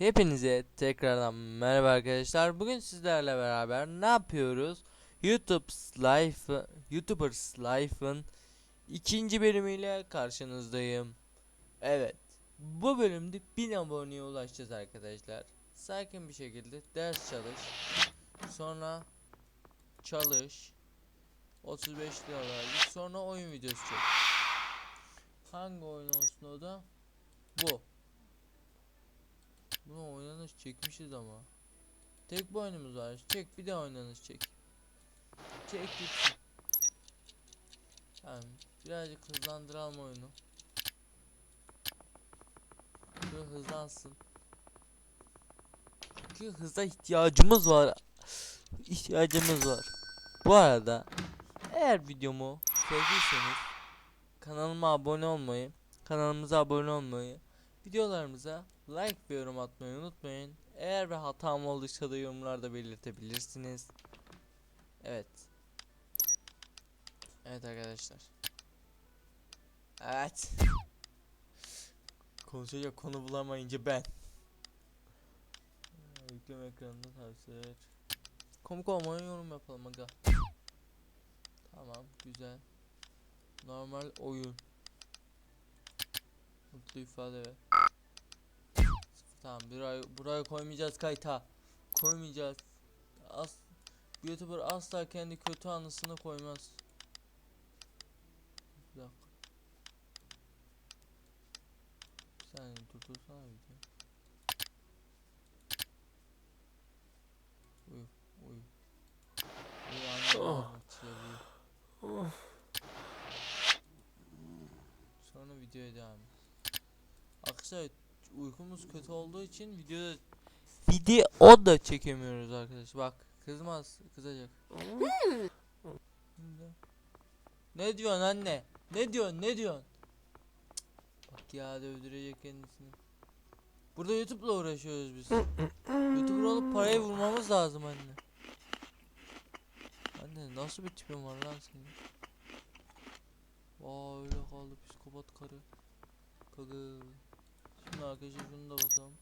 Hepinize tekrardan merhaba arkadaşlar. Bugün sizlerle beraber ne yapıyoruz? YouTube Life YouTubers Life'ın ikinci bölümüyle karşınızdayım. Evet. Bu bölümde 1000 aboneye ulaşacağız arkadaşlar. Sakin bir şekilde ders çalış. Sonra çalış. 35 lira verdik. Sonra oyun videosu çek. Hangi oyun olsun o da? Bu. Çekmişiz ama. Tek bir oyunumuz var. Çek bir de oynanış çek. Çek gitsin. Tamam. Birazcık hızlandıralım oyunu. Şöyle hızlansın. Çünkü hıza ihtiyacımız var. İhtiyacımız var. Bu arada eğer videomu sevdiyseniz kanalıma abone olmayı, kanalımıza abone olmayı, videolarımıza like ve yorum atmayı unutmayın. Eğer bir hatam olduysa da yorumlarda belirtebilirsiniz. Evet. Evet arkadaşlar. Evet. Konuşacak konu bulamayınca ben. Yükleme ekranında tavsiyeler. Komik olmayan yorum yapalım aga. Tamam güzel. Normal oyun. Mutlu ifade ver. Tamam buraya, buraya koymayacağız kayıta. Koymayacağız. As YouTuber asla kendi kötü anısını koymaz. Bir dakika. Bir saniye durdursana video. Uyu uyu. Uyu anlatıyor, uyu. Sonra videoya devam et. Arkadaşlar uykumuz kötü olduğu için videoda video da çekemiyoruz arkadaşlar. Bak kızmaz kızacak. Şimdi. ne diyorsun anne? Ne diyorsun? Ne diyorsun? Bak ya dövdürecek kendisini. Burada YouTube'la uğraşıyoruz biz. YouTuber olup parayı vurmamız lazım anne. Anne nasıl bir tipin var lan senin? Vay öyle kaldı psikopat karı. Kagı. Şimdi arkadaşlar şunu da basalım.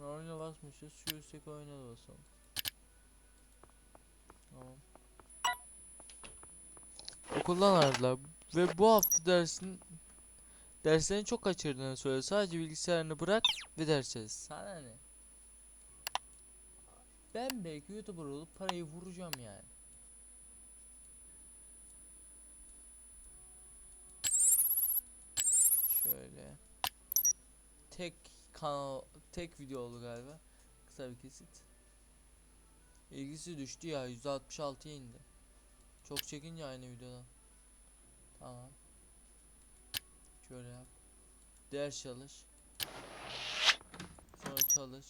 Oyuna basmışız. Şu üstteki oyuna da basalım. Tamam. Okuldan aradılar ve bu hafta dersin derslerini çok kaçırdığını söyledi. Sadece bilgisayarını bırak ve ders çalış. Sana ne? Ben belki YouTuber olup parayı vuracağım yani. Şöyle. Tek kanal, tek video oldu galiba. Kısa bir kesit. İlgisi düştü ya 166'ya indi. Çok çekince aynı videodan. Tamam. Şöyle yap. Ders çalış. Sonra çalış.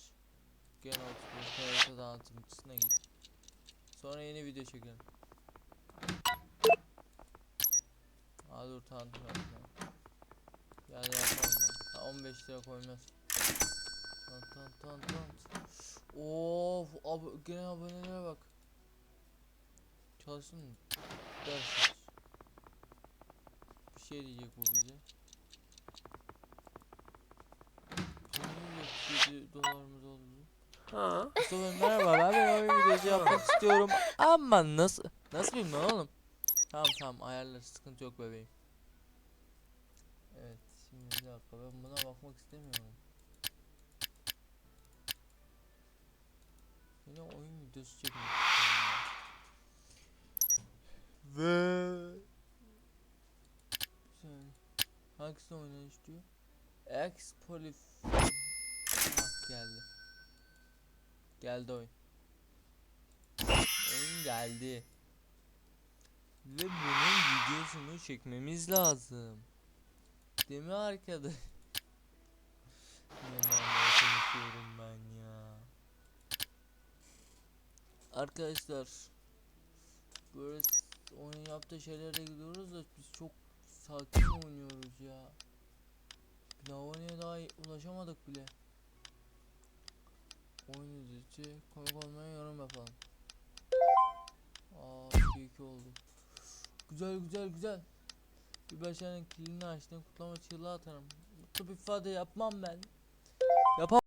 Gene otur. TRT dağıtımcısına git. Sonra yeni video çekelim. Aa dur tanıtım. Yani yapalım lan. Ha, 15 lira koymaz. Tan tan tan tan. Of ab gene abonelere bak. Çalışsın mı? Ders çalış. Bir şey diyecek bu bize. Niye 7 dolarımız oldu? Ha. Mustafa merhaba ben bir oyun videosu yapmak istiyorum ama nasıl nasıl bilmiyorum oğlum. Tamam tamam ayarlar sıkıntı yok bebeğim. Evet şimdi bir dakika ben buna bakmak istemiyorum. Yine oyun videosu çekmek. Ve saniye. Hangisini oynamak istiyor? X Polif Hah geldi. Geldi oyun. Oyun geldi. Ve bunun videosunu çekmemiz lazım. Değil mi arkadaş? Konuşuyorum ben ya? Arkadaşlar böyle oyun yaptığı şeylere gidiyoruz da biz çok sakin oynuyoruz ya. Aboneye daha ulaşamadık bile. Oyun izleyici komik olmaya yorum yapalım. Aa 2 oldu. Güzel güzel güzel. Bir kilini açtım kutlama çığlığı atarım. Bir ifade yapmam ben. Yapam